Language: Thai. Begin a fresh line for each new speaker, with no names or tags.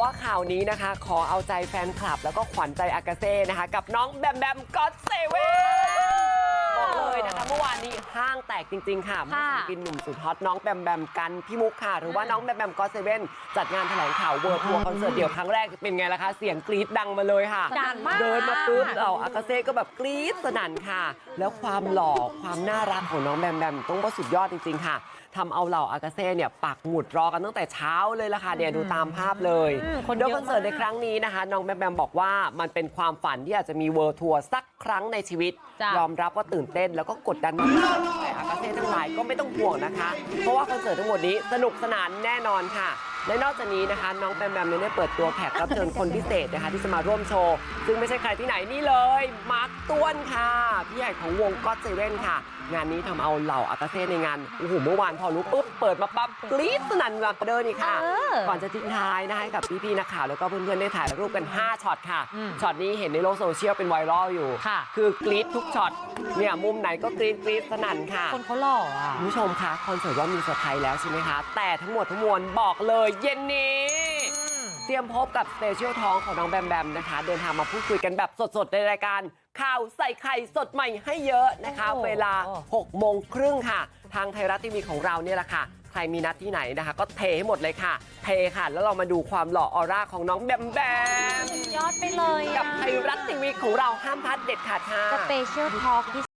ว่าข่าวนี้นะคะ ขอเอาใจแฟนคลับ แล้วก็ขวัญใจอากาเซ่นะคะ กับน้องแบมแบมก็อตเซเว่นบอกเลยนะคะเมื่อวานนี้ห้างแตกจริง ๆ ค่ะเมื่อศิลปินหนุ่มสุดฮอตน้องแบมแบมกันพี่มุกค่ะ หรือว่าน้องแบมแบมก็อตเซเว่นจัดงานแถลงข่าวเวิร์ทัวร์คอนเสิร์ตเดี่ยวครั้งแรกเป็นไงล่ะคะ เสียงกรี๊ดดังมาเลยค่ะ
ดังมาก
เดินมาปุ๊บเราอากาเซ่ก็แบบกรี๊ดสนั่นค่ะ แล้วความหล่อความน่ารักของน้องแบมแบมต้องว่าสุดยอดจริง ๆ ค่ะทำเอาเหล่าอากาเซ่เนี่ยปักหมุดรอกันตั้งแต่เช้าเลยล่ะค่ะเนี่ยดูตามภาพเลย
อืมคน
โดย
เยอะ
คอนเสิร์ตใน
มาก
ครั้งนี้นะคะ น้องแบมแบมบอกว่ามันเป็นความฝันที่อาจจะมีเวิร์ทัวร์สักครั้งในชีวิต
จ้ะ
ยอมรับว่าตื่นเต้นแล้วก็กดดันมากแต่อากาเซ่ทั้งหลายก็ไม่ต้องห่วงนะคะเพราะว่าคอนเสิร์ตทั้งหมดนี้สนุกสนานแน่นอนค่ะ และนอกจากนี้นะคะน้องแบมแบมยังได้เปิดตัวแขกรับเชิญคนพิเศษนะคะที่จะมาร่วมโชว์ ซึ่งไม่ใช่ใครที่ไหนนี่เลยมาร์คต้วนค่ะ พี่ใหญ่ของวงก็อตเซเว่นค่ะ งานนี้ทำเอาเหล่าอากาเซ่ในงานโอ้โหเมื่อวานพอรู้ปุ๊บเปิดมาปั๊บกรี๊ดสนั่นแบบเดินอีกค่ะ
เออ
ก่อนจะทิ้งท้ายนะคะให้กับพี่ๆนักข่าวแล้วก็เพื่อนๆได้ถ่ายรูปกัน 5ช็อตค่ะ
อืม
ช็อตนี้เห็นในโลกโซเชียลเป็นไวรัลอยู่
ค่ะ
คือกรี๊ดทุกช็อตเนี่ยมุมไหนก็กรี๊ดกรี๊ดสนั่นค่ะ
คนเขาหล่ออะ
คุณผู้ชมคะคอนเสิร์ตว่ามีเซอร์ไพรส์แล้วใช่ไหมคะ แต่ทั้งหมดทั้งมวลบอกเลยเย็นนี้ เตรียมพบกับสเปเชียลท้องของน้องแบมแบมนะคะ เดินทางมาพูดคุยกันแบบสดๆ ในรายการข่าวใส่ไข่สดใหม่ให้เยอะนะคะ
โอ้โห
เวลา6โมงครึ่งค่ะ ทางไทยรัฐทีวีของเราเนี่ยแหละค่ะ ใครมีนัดที่ไหนนะคะ ก็เทให้หมดเลยค่ะ เทค่ะ แล้วเรามาดูความหล่อออร่าของน้องแบมแบม
ยอดไปเลย
กับไทยรัฐทีวีของเราห้ามพลาดเด็ดขาดค่ะ
สเปเชียลทอล์กที่